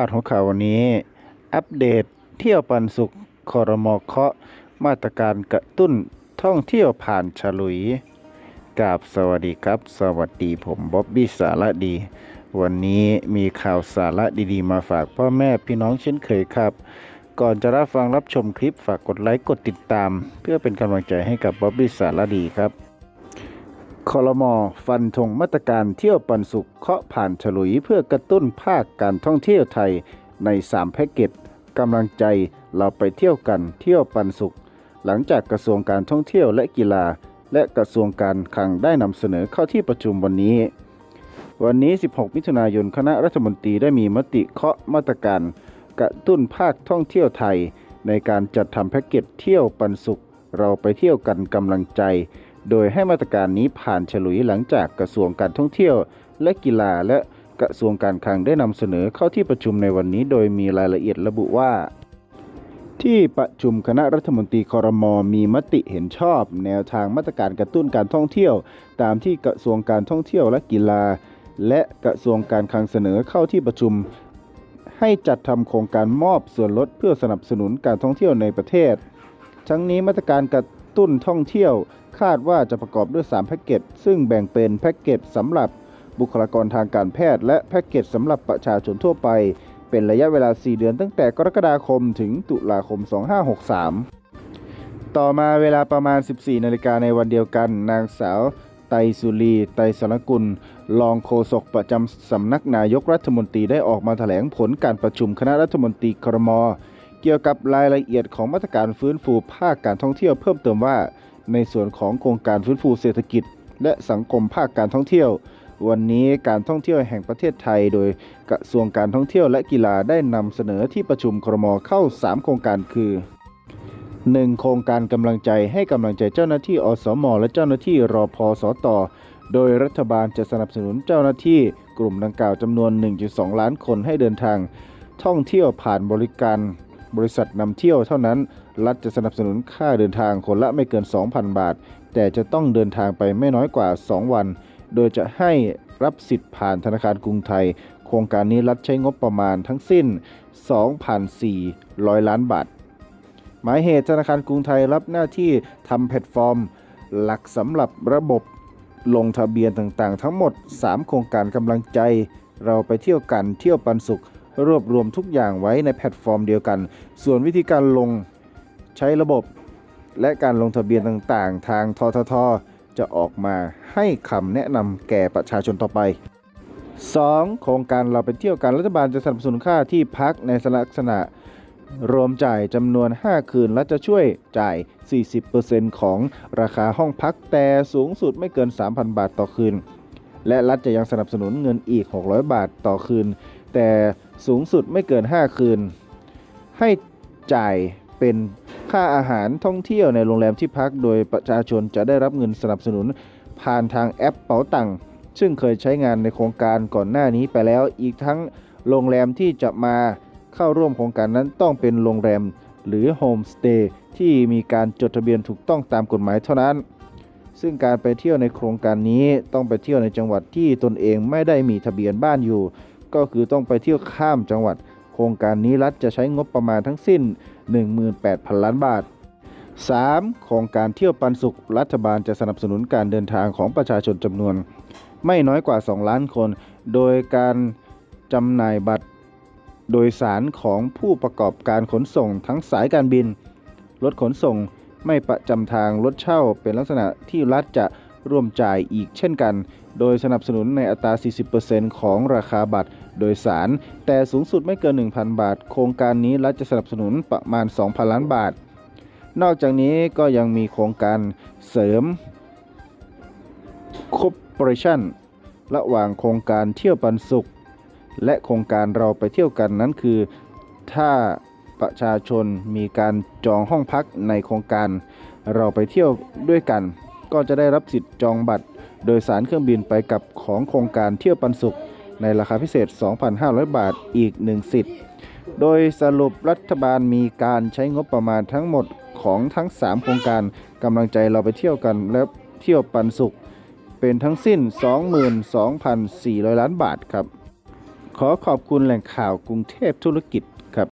าดหัวข่าววันนี้ อัปเดตเที่ยวปันสุขคอรมอเคาะ มาตรการกระตุ้นท่องเที่ยวผ่านฉลุยกราบสวัสดีครับ สวัสดีผมบ๊อบบี้สาระดี วันนี้มีข่าวสาระดีๆ มาฝากพ่อแม่พี่น้องเช่นเคยครับ ก่อนจะรับฟังรับชมคลิปฝากกดไลค์กดติดตาม เพื่อเป็นกำลังใจให้กับบ๊อบบี้สาระดีครับ คอรมอฟันธงมาตรการเที่ยวปันสุขเคาะผ่านฉลุยเพื่อกระตุ้นภาคการท่องเที่ยวไทยใน 3 แพ็กเกจกำลังใจเราไปเที่ยวกันเที่ยวปันสุข หลังจากกระทรวงการท่องเที่ยวและกีฬา และกระทรวงการคลังได้นำเสนอเข้าที่ประชุมวันนี้ วันนี้ 16 มิถุนายนคณะรัฐมนตรีได้มีมติเคาะมาตรการ กระตุ้นภาคท่องเที่ยวไทย ในการจัดทำแพ็กเกจเที่ยวปันสุข เราไปเที่ยวกันกำลังใจ โดยให้มาตรการนี้ผ่านฉลุยหลังจากกระทรวงการท่องเที่ยว และกีฬาและกระทรวงการคลังได้นำเสนอเข้าที่ประชุมในวันนี้ โดยมีรายละเอียดระบุว่า ที่ประชุมคณะรัฐมนตรีคอรมอมีมติเห็นชอบ แนวทางมาตรการกระตุ้นการท่องเที่ยว ตามที่กระทรวงการท่องเที่ยวและกีฬา และกระทรวงการคลังเสนอเข้าที่ประชุม ให้จัดทำโครงการมอบส่วนลดเพื่อสนับสนุนการท่องเที่ยวในประเทศ ทั้งนี้มาตรการกระตุ้นท่องเที่ยว คาดว่าจะประกอบด้วย 3 แพ็กเกจซึ่งแบ่งเป็นแพ็กเกจสำหรับบุคลากรทางการแพทย์ และแพ็กเกจสำหรับประชาชนทั่วไป เป็นระยะเวลา 4 เดือนตั้งแต่กรกฎาคมถึงตุลาคม 2563 ต่อมาเวลาประมาณ 14 นาฬิกาในวันเดียวกัน นางสาวไตสุรี ไตสรกุล รองโฆษกประจำสำนักนายกรัฐมนตรีได้ออกมาแถลงผลการประชุมคณะรัฐมนตรีครม เกี่ยวกับรายละเอียดของมาตรการฟื้นฟูภาคการท่องเที่ยวเพิ่มเติมว่า ในส่วนของโครงการฟื้นฟูเศรษฐกิจ และสังคมภาคการท่องเที่ยว วันนี้การท่องเที่ยวแห่งประเทศไทย โดยกระทรวงการท่องเที่ยวและกีฬาได้นำเสนอที่ประชุมครมเข้า 3 โครงการคือ 1. โครงการกำลังใจให้กำลังใจเจ้าหน้าที่อสม และเจ้าหน้าที่รอพอสตโดยรัฐบาลจะสนับสนุนเจ้าหน้าที่กลุ่มดังกล่าวจำนวน 1.2 ล้านคนให้เดินทาง ท่องเที่ยวผ่านบริการ บริษัทนำเที่ยวเท่านั้น รัฐจะสนับสนุนค่าเดินทางคนละไม่เกิน 2,000 บาท แต่จะต้องเดินทางไปไม่น้อยกว่า 2 วัน โดยจะให้รับสิทธิ์ผ่านธนาคารกรุงไทย โครงการนี้รัฐใช้งบประมาณทั้งสิ้น 2,400 ล้านบาท หมายเหตุธนาคารกรุงไทยรับหน้าที่ทำแพลตฟอร์ม หลักสำหรับระบบลงทะเบียนต่างๆ ทั้งหมด 3 โครงการกำลังใจ เราไปเที่ยวกันเที่ยวปันสุข รวบรวมทุกอย่างไว้ในแพลตฟอร์มเดียวกัน ส่วนวิธีการลง ใช้ระบบ และการลงทะเบียนต่างๆ ทางททท จะออกมาให้คำแนะนำแก่ประชาชนต่อไป 2. โครงการเราไปเที่ยวกันรัฐบาลจะสนับสนุนค่าที่พักในลักษณะ รวมจ่ายจำนวน 5 คืน และจะช่วยจ่าย 40%ของราคาห้องพักแต่สูงสุดไม่เกิน 3,000 บาทต่อคืน และรัฐจะยังสนับสนุนเงินอีก 600 บาทต่อคืน แต่สูงสุดไม่เกิน 5 คืน ให้จ่ายเป็น ค่าอาหารท่องเที่ยวในโรงแรมที่พัก โดยประชาชนจะได้รับเงินสนับสนุน ผ่านทางแอปเป๋าตังค์ซึ่งเคยใช้งานในโครงการก่อนหน้านี้ไปแล้ว อีกทั้งโรงแรมที่จะมาเข้าร่วมโครงการนั้นต้องเป็นโรงแรมหรือโฮมสเตย์ที่มีการจดทะเบียนถูกต้องตามกฎหมายเท่านั้น ซึ่งการไปเที่ยวในโครงการนี้ต้องไปเที่ยวในจังหวัดที่ตนเองไม่ได้มีทะเบียนบ้านอยู่ ก็คือต้องไปเที่ยวข้ามจังหวัด โครงการนี้รัฐจะใช้งบประมาณทั้งสิ้น 18,000 ล้านบาท 3. โครงการเที่ยวปันสุข รัฐบาลจะสนับสนุนการเดินทางของประชาชนจำนวน ไม่น้อยกว่า 2 ล้านคน โดยการจำหน่ายบัตรโดยสารของผู้ประกอบการขนส่งทั้งสายการบิน รถขนส่งไม่ประจำทางรถเช่าเป็นลักษณะที่รัฐจะร่วมจ่ายอีกเช่นกัน โดยสนับสนุนในอัตรา 40%ของราคาบัตร โดยสาร แต่สูงสุดไม่เกิน 1,000 บาท โครงการนี้รัฐจะสนับสนุนประมาณ 2,000 ล้านบาท นอกจากนี้ก็ยังมีโครงการเสริม Corporation ระหว่างโครงการเที่ยวปันสุข และโครงการเราไปเที่ยวกันนั้นคือ ถ้าประชาชนมีการจองห้องพักในโครงการ เราไปเที่ยวด้วยกัน ก็จะได้รับสิทธิ์จองบัตร โดยสารเครื่องบินไปกับของโครงการเที่ยวปันสุข ในราคาพิเศษ 2,500 บาทอีก 1 สิทธิ์ โดยสรุปรัฐบาลมีการใช้งบประมาณทั้งหมดของทั้ง 3 โครงการกำลังใจเราไปเที่ยวกันและเที่ยวปันสุข เป็นทั้งสิ้น 22,400 ล้านบาทครับ ขอขอบคุณแหล่งข่าวกรุงเทพธุรกิจ